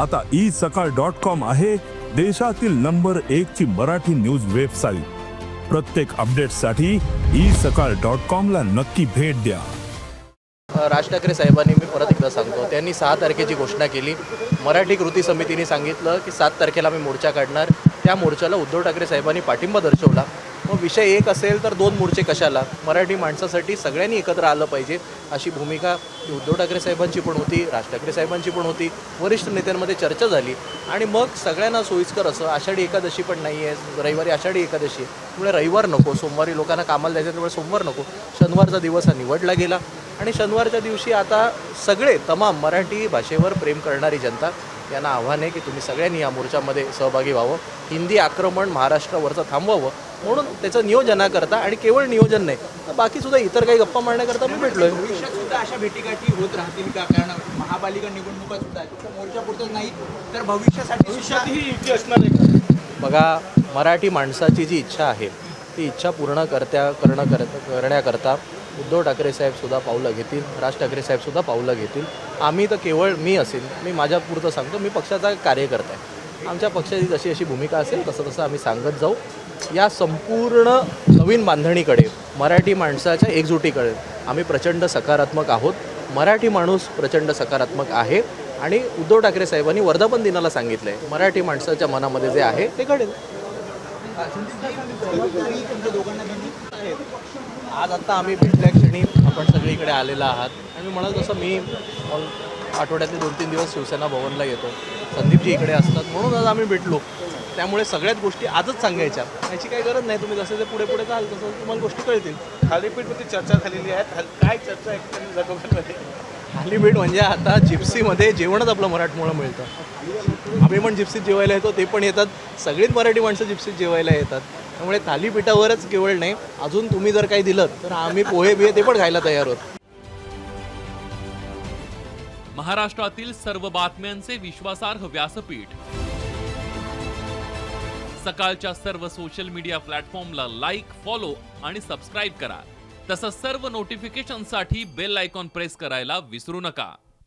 आता ई सकाळ dot com आहे देशातील नंबर एक ची मराठी न्यूज वेबसाईट. प्रत्येक अपडेटसाठी ई सकाळ डॉट कॉम ला नक्की भेट द्या. राज ठाकरे साहेबांनी मी परत एकदा सांगतो. त्यांनी सहा तारखेची घोषणा केली. मराठी कृती समितीने सांगितलं की सात तारखेला मी मोर्चा काढणार. त्या मोर्चाला उद्धव ठाकरे साहेबांनी पाठिंबा दर्शवला. मग विषय एक असेल तर दोन मोर्चे कशाला? मराठी माणसासाठी सगळ्यांनी एकत्र आलं पाहिजे अशी भूमिका उद्धव ठाकरे साहेबांची पण होती राज ठाकरे साहेबांची पण होती वरिष्ठ नेत्यांमध्ये चर्चा झाली. आणि मग सगळ्यांना सोयीस्कर असं आषाढी एकादशी पण नाही आहे रविवारी आषाढी एकादशी आहे. त्यामुळे रविवार नको सोमवारी लोकांना कामाला जायचं त्यामुळे सोमवार नको. शनिवारचा दिवस हा निवडला गेला. आणि शनिवारच्या दिवशी आता सगळे तमाम मराठी भाषेवर प्रेम करणारी जनता यांना आव्हान आहे की तुम्ही सगळ्यांनी या मोर्चामध्ये सहभागी व्हावं. हिंदी आक्रमण महाराष्ट्रावरचं थांबवावं म्हणून त्याचं नियोजनाकरता आणि केवळ नियोजन नाही तर बाकीसुद्धा इतर काही गप्पा मारण्याकरता मी भेटलोय. भविष्यात सुद्धा अशा भेटीगाठी होत राहतील का? कारण महापालिका निवडणुका सुद्धा मोर्चापुरतंच नाही तर भविष्यासाठी भविष्यातही बघा मराठी माणसाची जी इच्छा आहे ती इच्छा पूर्ण करत्या करणं कर करण्याकरता उद्धव ठाकरे साहेबसुद्धा पावलं घेतील राज ठाकरे साहेबसुद्धा पावलं घेतील. आम्ही तर केवळ मी असेल मी माझ्या पुरतं सांगतो मी पक्षाचा कार्यकर्ता आहे. आमच्या पक्षाची जशी अशी भूमिका असेल तसं तसं आम्ही सांगत जाऊ. या संपूर्ण नवीन बांधणीकडे मराठी माणसाच्या एकजुटीकडे आम्ही प्रचंड सकारात्मक आहोत. मराठी माणूस प्रचंड सकारात्मक आहे. आणि उद्धव ठाकरे साहेबांनी वर्धापन दिनाला सांगितलं आहे मराठी माणसाच्या मनामध्ये जे आहे ते घडेल. आज आता आम्ही भेटल्या क्षणी आपण सगळीकडे आलेला आहात. आणि मी म्हणाल तसं मी आठवड्यातले दोन तीन दिवस शिवसेना भवनला येतो. संदीपजी इकडे असतात. म्हणून आज आम्ही भेटलो. त्यामुळे सगळ्याच गोष्टी आजच सांगायच्या. याची काही गरज नाही. तुम्ही जसे ते पुढे पुढे जाल तसं तुम्हाला गोष्टी कळतील. थालीपीठवरती चर्चा झालेली आहे. काय चर्चा आहे? थालीपीठ म्हणजे आता जिप्सीमध्ये जेवणच आपलं मराठमोळं मिळतं. आम्ही पण जिप्सीत जेवायला येतो ते पण येतात. सगळीच मराठी माणसं जिप्सीत जेवायला येतात. त्यामुळे थालीपीठावरच केवळ नाही अजून तुम्ही जर काही दिलं तर आम्ही पोहे बिहे ते पण खायला तयार आहोत. महाराष्ट्रातील सर्व बातम्यांचे विश्वासार्ह व्यासपीठ. सकाळच्या सर्व सोशल मीडिया प्लॅटफॉर्मला लाईक फॉलो आणि सबस्क्राईब करा. तसंच सर्व नोटिफिकेशनसाठी बेल आयकॉन प्रेस करायला विसरू नका.